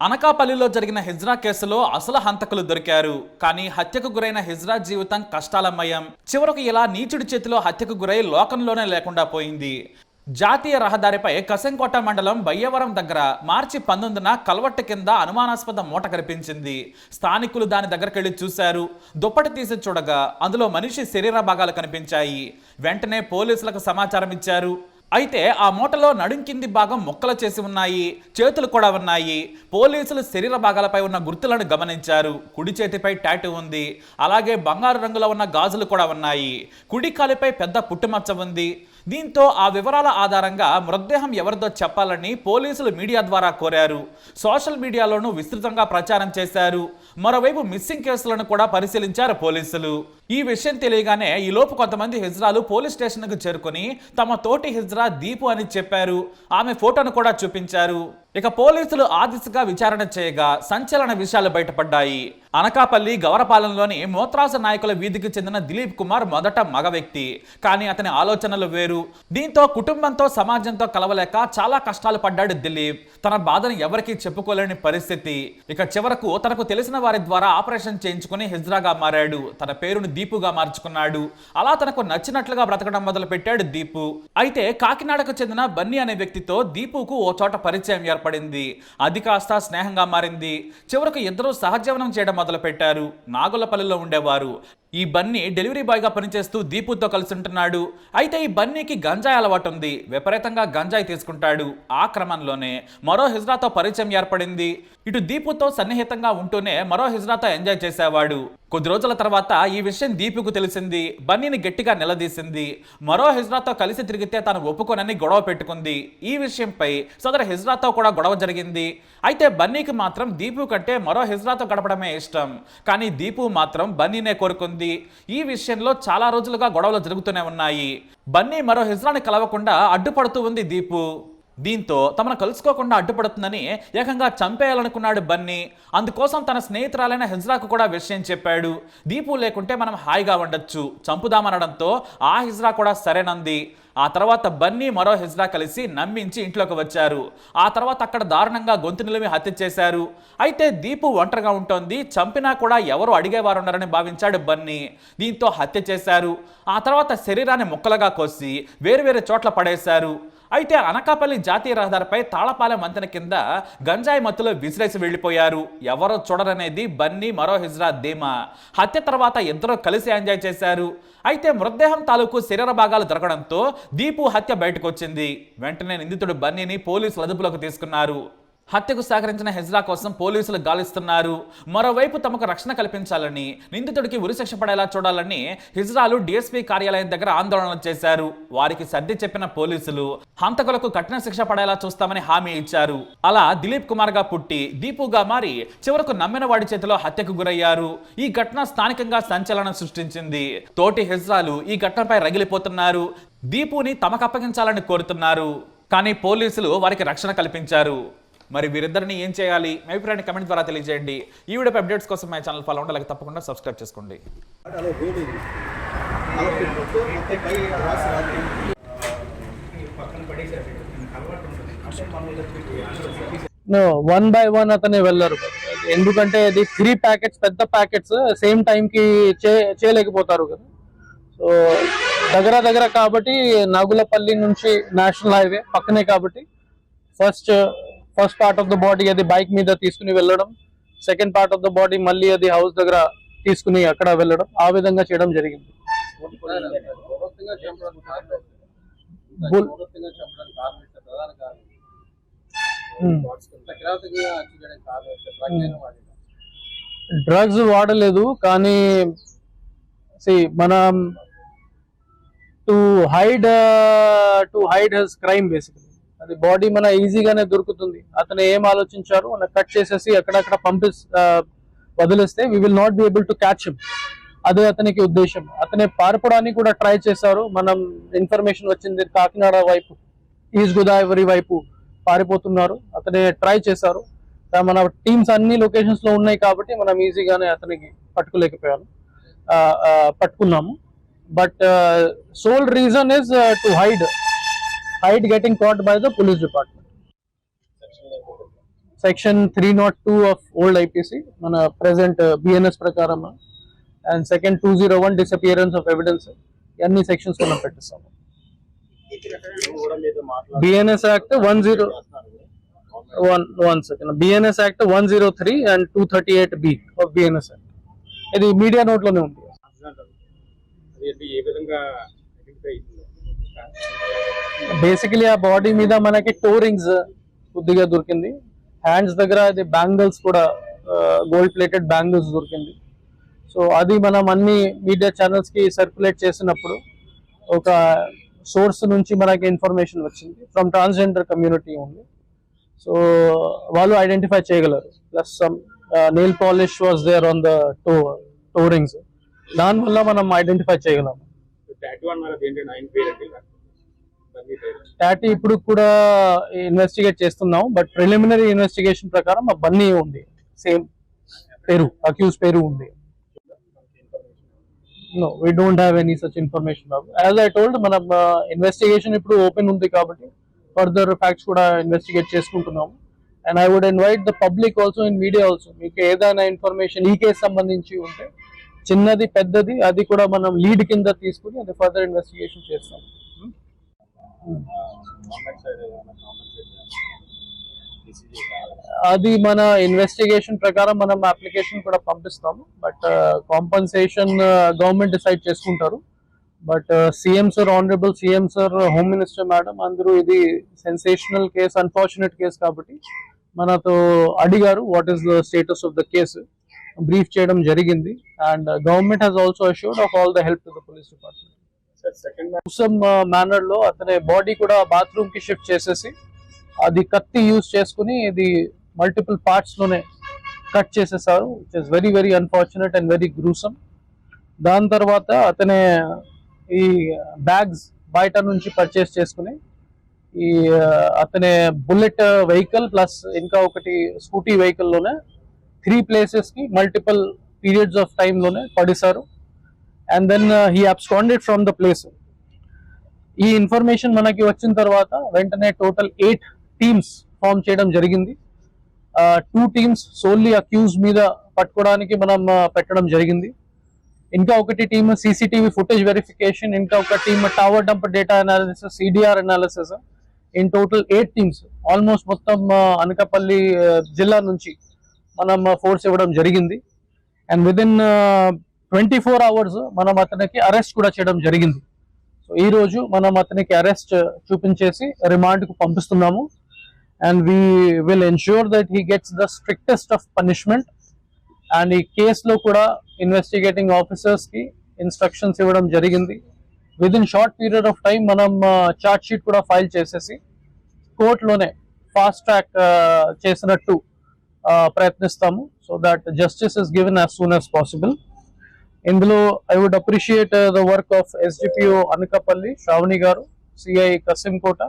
అనకాపల్లిలో జరిగిన హిజ్రా కేసులో అసలు హంతకులు దొరికారు. కానీ హత్యకు గురైన హిజ్రా జీవితం కష్టాలమయం. చివరకు ఇలా నీచుడి చేతిలో హత్యకు గురై లోకంలోనే లేకుండా పోయింది. జాతీయ రహదారిపై కసంకోట మండలం బయ్యవరం దగ్గర మార్చి పంతొమ్మిదిన కల్వట్టు కింద అనుమానాస్పద మూట కనిపించింది స్థానికులు దాని దగ్గరకెళ్ళి చూశారు. దుప్పటి తీసి చూడగా అందులో మనిషి శరీర భాగాలు కనిపించాయి. వెంటనే పోలీసులకు సమాచారం ఇచ్చారు అయితే ఆ మూటలో నడుం కింది భాగం ముక్కలు చేసి ఉన్నాయి చేతులు కూడా ఉన్నాయి. పోలీసులు శరీర భాగాలపై ఉన్న గుర్తులను గమనించారు. కుడి చేతిపై టాటూ ఉంది. అలాగే బంగారు రంగులో ఉన్న గాజులు కూడా ఉన్నాయి. కుడి కాలిపై పెద్ద పుట్టుమచ్చ ఉంది. దీంతో ఆ వివరాల ఆధారంగా మృతదేహం ఎవరిదో చెప్పాలని పోలీసులు మీడియా ద్వారా కోరారు. సోషల్ మీడియాలోనూ విస్తృతంగా ప్రచారం చేశారు. మరోవైపు మిస్సింగ్ కేసులను కూడా పరిశీలించారు పోలీసులు. ఈ విషయం తెలియగానే ఈ లోపు కొంతమంది హిజ్రాలు పోలీస్ స్టేషన్కు చేరుకొని తమ తోటి హిజ్రా దీపు అని చెప్పారు. ఆమె ఫోటోను కూడా చూపించారు. ఇక పోలీసులు ఆ దిశగా విచారణ చేయగా సంచలన విషయాలు బయటపడ్డాయి. అనకాపల్లి గవరపాలెంలోని మోత్రాస నాయకుల వీధికి చెందిన దిలీప్ కుమార్ మొదట మగ వ్యక్తి. కానీ అతని ఆలోచనలు వేరు. దీంతో కుటుంబంతో సమాజంతో కలవలేక చాలా కష్టాలు పడ్డాడు దిలీప్. తన బాధను ఎవరికీ చెప్పుకోలేని పరిస్థితి. ఇక చివరకు తనకు తెలిసిన వారి ద్వారా ఆపరేషన్ చేయించుకుని హిజ్రాగా మారాడు. తన పేరును దీపుగా మార్చుకున్నాడు. అలా తనకు నచ్చినట్లుగా బ్రతకడం మొదలు పెట్టాడు దీపు. అయితే కాకినాడకు చెందిన బన్నీ అనే వ్యక్తితో దీపుకు ఓ చోట పరిచయం ఏర్పడింది. అది కాస్త స్నేహంగా మారింది. చివరకు ఇద్దరూ సహజీవనం చేయడం మొదలుపెట్టారు. నాగులపల్లిలో ఉండేవారు. ఈ బన్నీ డెలివరీ బాయ్గా పనిచేస్తూ దీపుతో కలిసి ఉంటున్నాడు. అయితే ఈ బన్నీకి గంజాయి అలవాటు ఉంది. విపరీతంగా గంజాయి తీసుకుంటాడు. ఆ క్రమంలోనే మరో హిజ్రాతో పరిచయం ఏర్పడింది. ఇటు దీపుతో సన్నిహితంగా ఉంటూనే మరో హిజ్రాతో ఎంజాయ్ చేసేవాడు. కొద్ది రోజుల తర్వాత ఈ విషయం దీపుకు తెలిసింది బన్నీని గట్టిగా నిలదీసింది. మరో హిజ్రాతో కలిసి తిరిగితే తాను ఒప్పుకోనని గొడవ పెట్టుకుంది. ఈ విషయంపై సదరు హిజ్రాతో కూడా గొడవ జరిగింది. అయితే బన్నీకి మాత్రం దీపు కంటే మరో హిజ్రాతో గడపడమే ఇష్టం. కానీ దీపు మాత్రం బన్నీనే కోరుకుంది. ఈ విషయంలో చాలా రోజులుగా గొడవలు జరుగుతూనే ఉన్నాయి. బన్నీ మరో హిజ్రాని కలవకుండా అడ్డుపడుతూ ఉంది దీపు. దీంతో తమను కలుసుకోకుండా అడ్డుపడుతుందని ఏకంగా చంపేయాలనుకున్నాడు బన్నీ. అందుకోసం తన స్నేహితురాలైన హిజ్రాకు కూడా విషయం చెప్పాడు. దీపు లేకుంటే మనం హాయిగా ఉండొచ్చు. చంపుదామనడంతో ఆ హిజ్రా కూడా సరేనంది. ఆ తర్వాత బన్నీ మరో హిజ్రా కలిసి నమ్మించి ఇంట్లోకి వచ్చారు. ఆ తర్వాత అక్కడ దారుణంగా గొంతు నిలిమి హత్య చేశారు. అయితే దీపు ఒంటరిగా ఉంటోంది. చంపినా కూడా ఎవరు అడిగేవారు ఉన్నారని భావించాడు బన్నీ. దీంతో హత్య చేశారు. ఆ తర్వాత శరీరాన్ని ముక్కలుగా కోసి వేరువేరు చోట్ల పడేశారు. అయితే అనకాపల్లి జాతీయ రహదారిపై తాళపాలెం వంతెన కింద గంజాయి మత్తులో విసిరేసి వెళ్ళిపోయారు ఎవరో చూడరనేది బన్నీ మరో హిజ్రా ధీమా. హత్య తర్వాత ఇద్దరు కలిసి ఎంజాయ్ చేశారు. అయితే మృతదేహం తాలూకు శరీర భాగాలు దొరకడంతో దీపు హత్య బయటకు వచ్చింది వెంటనే నిందితుడు బన్నీని పోలీసులు అదుపులోకి తీసుకున్నారు. హత్యకు సహకరించిన హెజ్రా కోసం పోలీసులు గాలిస్తున్నారు. మరోవైపు తమకు రక్షణ కల్పించాలని నిందితుడికి ఉరిశిక్ష పడేలా చూడాలని హిజ్రాలు డిఎస్పీ కార్యాలయం దగ్గర ఆందోళన చేశారు. వారికి సర్ది చెప్పిన పోలీసులు హంతకులకు కఠిన శిక్ష పడేలా చూస్తామని హామీ ఇచ్చారు. అలా దిలీప్ కుమార్గా పుట్టి దీపుగా మారి చివరకు నమ్మిన వాడి చేతిలో హత్యకు గురయ్యారు. ఈ ఘటన స్థానికంగా సంచలనం సృష్టించింది. తోటి హెజ్రాలు ఈ ఘటనపై రగిలిపోతున్నారు. దీపుని తమకు అప్పగించాలని కోరుతున్నారు. కానీ పోలీసులు వారికి రక్షణ కల్పించారు. మరి వీరిద్దరిని ఏం చేయాలి? మీ అభిప్రాయాన్ని కమెంట్ ద్వారా తెలియజేయండి. ఈ వీడియో అప్డేట్స్ కోసం మా ఛానల్ ఫాలో ఉండాలి తప్పకుండా సబ్స్క్రైబ్ చేసుకోండి. వన్ బై వన్ అతనే వెళ్ళరు. ఎందుకంటే అది త్రీ ప్యాకెట్స్ పెద్ద ప్యాకెట్స్ సేమ్ టైం కి చే- చేయలేకపోతారు కదా. సో దగ్గర దగ్గర కాబట్టి నాగులపల్లి నుంచి నేషనల్ హైవే పక్కనే కాబట్టి first first part of the body అది బైక్ మీద తీసుకుని వెళ్ళడం. Second part of the body మళ్ళీ అది హౌస్ దగ్గర తీసుకుని అక్కడ వెళ్ళడం. ఆ విధంగా చేయడం జరిగింది. డ్రగ్స్ వాడలేదు కానీ see మనం to hide to hide his crime basically. అది బాడీ మన ఈజీగానే దొరుకుతుంది. అతను ఏం ఆలోచించారు కట్ చేసేసి అక్కడక్కడ పంపి వదిలేస్తే we will not be able to catch him అదే అతనికి ఉద్దేశం. అతనే పారిపోవడానికి కూడా ట్రై చేశారు. మనం ఇన్ఫర్మేషన్ వచ్చింది కాకినాడ వైపు ఈస్ట్ గోదావరి వైపు పారిపోతున్నారు. అతనే ట్రై చేశారు. మన టీమ్స్ అన్ని లొకేషన్స్లో ఉన్నాయి కాబట్టి మనం ఈజీగానే అతనికి పట్టుకోలేకపోయాము పట్టుకున్నాము. But sole reason is to hide hide getting caught by the police department section three not two of old IPC మన ప్రెసెంట్ బిఎన్ఎస్ ప్రకారం and second two zero one disappearance of evidence అన్ని సెక్షన్స్ మనం పెట్టిస్తాము. BNS act one zero one one second BNS act one zero three and two thirty eight B of BNS act ఇది media నోట్లోనే ఉంది. అది ఏ విధంగా identify basically ఆ body మీద మనకి టోరింగ్స్ కొద్దిగా దొరికింది. హ్యాండ్స్ దగ్గర అది బ్యాంగిల్స్ కూడా గోల్డ్ ప్లేటెడ్ బ్యాంగిల్స్ దొరికింది. సో అది మనం అన్ని మీడియా ఛానల్స్కి సర్క్యులేట్ చేసినప్పుడు ఒక సోర్స్ నుంచి మనకి ఇన్ఫర్మేషన్ వచ్చింది. ఫ్రమ్ ట్రాన్స్జెండర్ కమ్యూనిటీ ఉంది సో వాళ్ళు ఐడెంటిఫై చేయగలరు. Plus some nail polish was there on the toe toe rings దానివల్ల మనం ఐడెంటిఫై చేయగలము టాటీ ఇప్పుడు కూడా ఇన్వెస్టిగేట్ చేస్తున్నాం బట్ ప్రిలిమినరీ ఇన్వెస్టిగేషన్ ప్రకారం ఆ బన్నీ ఉంది. సేమ్ పేరు అక్యూజ్ పేరు ఉంది. No we don't have any such information as I told మన ఇన్వెస్టిగేషన్ ఇప్పుడు ఓపెన్ ఉంది కాబట్టి ఫర్దర్ ఫ్యాక్ట్స్ కూడా ఇన్వెస్టిగేట్ చేసుకుంటున్నాము. And I would invite the public also in media also మీకు ఏదైనా ఇన్ఫర్మేషన్ ఈ కేసు సంబంధించి ఉంటే చిన్నది పెద్దది అది కూడా మనం లీడ్ కింద తీసుకుని అది ఫర్దర్ ఇన్వెస్టిగేషన్ చేస్తాం అది మన ఇన్వెస్టిగేషన్ ప్రకారం మనం అప్లికేషన్ కూడా పంపిస్తాము బట్ కాంపన్సేషన్ గవర్నమెంట్ డిసైడ్ చేసుకుంటారు. But CM sir honourable CM sir home minister madam అందరూ ఇది సెన్సేషనల్ కేసు అన్ఫార్చునేట్ కేసు కాబట్టి మనతో అడిగారు what is the status of the case brief చేయడం జరిగింది. And government has also assured of all the help to the police department second మేనర్లో అతని body కూడా బాత్రూమ్కి షిఫ్ట్ చేసేసి అది కత్తి యూజ్ చేసుకుని ఇది మల్టిపుల్ పార్ట్స్లోనే కట్ చేసేసారు it is very very unfortunate and very gruesome దాని తర్వాత అతనే ఈ బ్యాగ్స్ బయట నుంచి పర్చేస్ చేసుకుని ఈ అతని అతనే బుల్లెట్ వెహికల్ ప్లస్ ఇంకా ఒకటి స్కూటీ వెహికల్లోనే త్రీ ప్లేసెస్కి మల్టిపుల్ పీరియడ్స్ ఆఫ్ టైంలోనే పడేశారు. And then he absconded from the place ఈ ఇన్ఫర్మేషన్ మనకి వచ్చిన తర్వాత వెంటనే టోటల్ ఎయిట్ టీమ్స్ ఫామ్ చేయడం జరిగింది. టూ టీమ్స్ సోల్లీ అక్యూజ్ మీద పట్టుకోవడానికి మనం పెట్టడం జరిగింది. ఇంకా ఒకటి టీమ్ సీసీటీవీ ఫుటేజ్ వెరిఫికేషన్ ఇంకా ఒక team tower dump data analysis CDR analysis in total eight teams almost మొత్తం అనకాపల్లి జిల్లా నుంచి మనం ఫోర్స్ ఇవ్వడం జరిగింది. And within twenty four hours మనం అతనికి అరెస్ట్ కూడా చేయడం జరిగింది. సో ఈ రోజు మనం అతనికి అరెస్ట్ చూపించేసి రిమాండ్కు పంపిస్తున్నాము. And we will ensure that he gets the strictest of punishment and ఈ కేసులో కూడా ఇన్వెస్టిగేటింగ్ ఆఫీసర్స్కి ఇన్స్ట్రక్షన్స్ ఇవ్వడం జరిగింది. With in short period of time మనం చార్ట్ షీట్ కూడా ఫైల్ చేసేసి కోర్టులోనే ఫాస్ట్ ట్రాక్ చేసినట్టు ప్రయత్నిస్తాము. So that justice is given as soon as possible ఇందులో I would appreciate the work of SDPO Anakapalli Sravani garu CI Kasimkota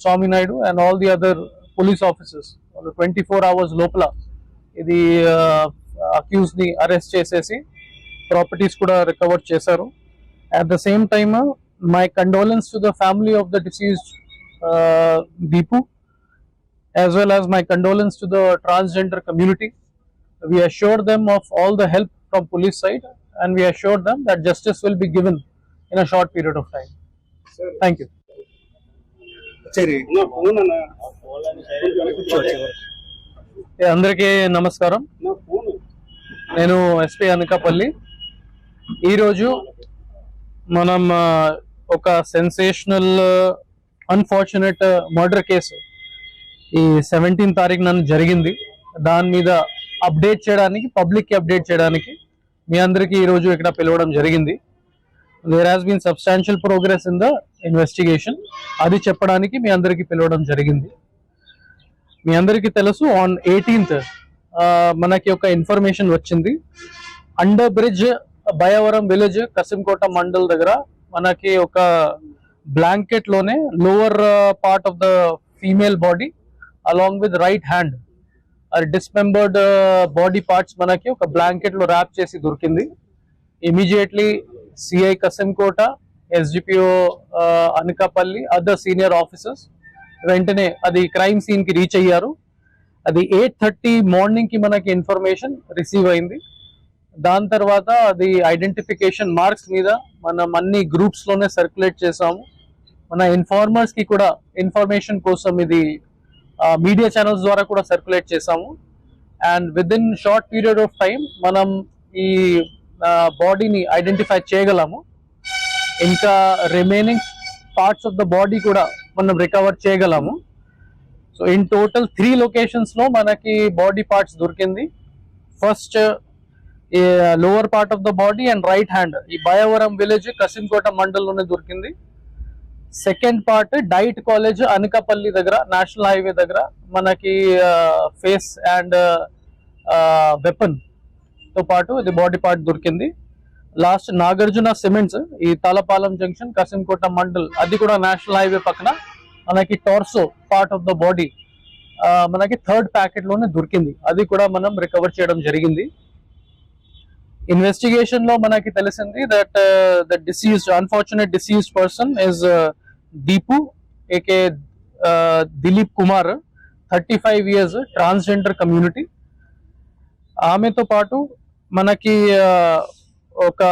Swamy Naidu and all the other police officers వాళ్ళు twenty four hours లోపల ఇది అక్యూజ్ని arrest చేసేసి properties కూడా recover చేశారు at the same time my condolence to the family of the deceased Deepu as well as my condolence to the transgender community. We assure them of all the help from police side and we assure them that justice will be given in a short period of time. Thank you. అందరికీ నమస్కారం నేను SP Anakapalli ఈరోజు మనం ఒక sensational unfortunate murder case ఈ seventeen తారీఖు నన్ను జరిగింది దాని మీద అప్డేట్ చేయడానికి పబ్లిక్కి అప్డేట్ చేయడానికి మీ అందరికీ ఈరోజు ఇక్కడ పిలవడం జరిగింది. There has been substantial progress in the investigation అది చెప్పడానికి మీ అందరికీ పిలవడం జరిగింది. మీ అందరికీ తెలుసు ఆన్ ఎయిటీన్త్ మనకి ఒక ఇన్ఫర్మేషన్ వచ్చింది. Under bridge Bayavaram village Kasimkota mandal దగ్గర మనకి ఒక బ్లాంకెట్లోనే lower part of the female body along with right hand అది డిస్మెంబర్డ్ బాడీ పార్ట్స్ మనకి ఒక బ్లాంకెట్లో ర్యాప్ చేసి దొరికింది. Immediately CI Kasimkota SDPO Anakapalli other senior officers వెంటనే అది క్రైమ్ సీన్కి రీచ్ అయ్యారు. అది ఎయిట్ థర్టీ మార్నింగ్కి మనకి ఇన్ఫర్మేషన్ రిసీవ్ అయింది. దాని తర్వాత అది ఐడెంటిఫికేషన్ మార్క్స్ మీద మనం అన్ని గ్రూప్స్లోనే సర్క్యులేట్ చేసాము. మన ఇన్ఫార్మర్స్కి కూడా ఇన్ఫర్మేషన్ కోసం ఇది మీడియా ఛానల్స్ ద్వారా కూడా సర్క్యులేట్ చేసాము and with in short period of time మనం ఈ బాడీని ఐడెంటిఫై చేయగలము. ఇంకా remaining parts of the body కూడా మనం రికవర్ చేయగలము. సో ఇన్ టోటల్ త్రీ లొకేషన్స్లో మనకి బాడీ పార్ట్స్ దొరికింది. First lower part of the body and right hand ఈ బయవరం విలేజ్ కసింకోట మండల్లోనే దొరికింది. Second part DIET college Anakapalli దగ్గర నేషనల్ హైవే దగ్గర మనకి ఫేస్ అండ్ వెపన్తో పాటు ఇది బాడీ పార్ట్ దొరికింది. లాస్ట్ నాగార్జున సిమెంట్స్ ఈ తలపాలెం జంక్షన్ కసింకోట మండల్ అది కూడా నేషనల్ హైవే పక్కన మనకి torso part of the body మనకి థర్డ్ ప్యాకెట్లోనే దొరికింది. అది కూడా మనం రికవర్ చేయడం జరిగింది. ఇన్వెస్టిగేషన్లో మనకి తెలిసింది that the deceased unfortunate deceased person is Deepu AK Dileep Kumar thirty five years transgender community ఆమెతో పాటు మనకి uh, ఒక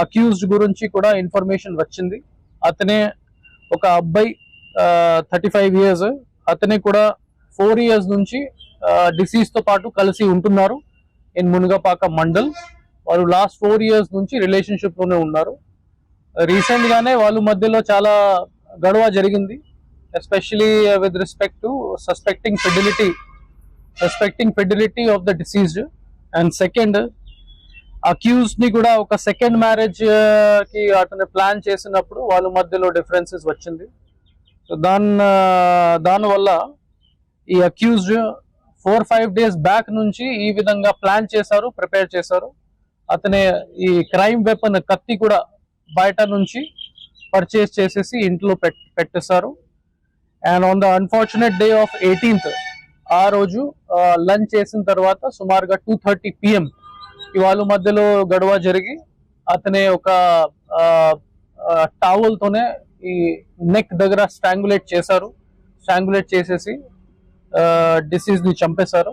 అక్యూజ్డ్ గురించి కూడా ఇన్ఫర్మేషన్ వచ్చింది. అతనే ఒక అబ్బాయి థర్టీ ఫైవ్ ఇయర్స్ అతనే కూడా ఫోర్ ఇయర్స్ నుంచి uh, డిసీజ్తో పాటు కలిసి ఉంటున్నారు. ఇన్ మునగపాక మండల్. వారు లాస్ట్ ఫోర్ ఇయర్స్ నుంచి రిలేషన్షిప్లోనే ఉన్నారు. రీసెంట్గానే వాళ్ళ మధ్యలో చాలా గొడవ జరిగింది. Especially with respect to suspecting fidelity suspecting fidelity of the deceased and second అక్యూజ్ని కూడా ఒక సెకండ్ మ్యారేజ్కి అతను ప్లాన్ చేసినప్పుడు వాళ్ళ మధ్యలో డిఫరెన్సెస్ వచ్చింది. సో దాని దాని వల్ల ఈ accused four five days back నుంచి ఈ విధంగా ప్లాన్ చేశారు ప్రిపేర్ చేశారు. అతనే ఈ క్రైమ్ వెపన్ కత్తి కూడా బయట నుంచి పర్చేస్ చేసేసి ఇంట్లో పెట్ పెట్టేశారు. And on the unfortunate day of eighteenth ఆ రోజు లంచ్ చేసిన తర్వాత సుమారుగా టూ థర్టీ పిఎం ఇవాళ మధ్యలో గొడవ జరిగి అతనే ఒక టవల్తోనే ఈ నెక్ దగ్గర స్ట్రాంగులేట్ చేశారు. స్ట్రాంగులేట్ చేసేసి డిసీజ్ని చంపేశారు.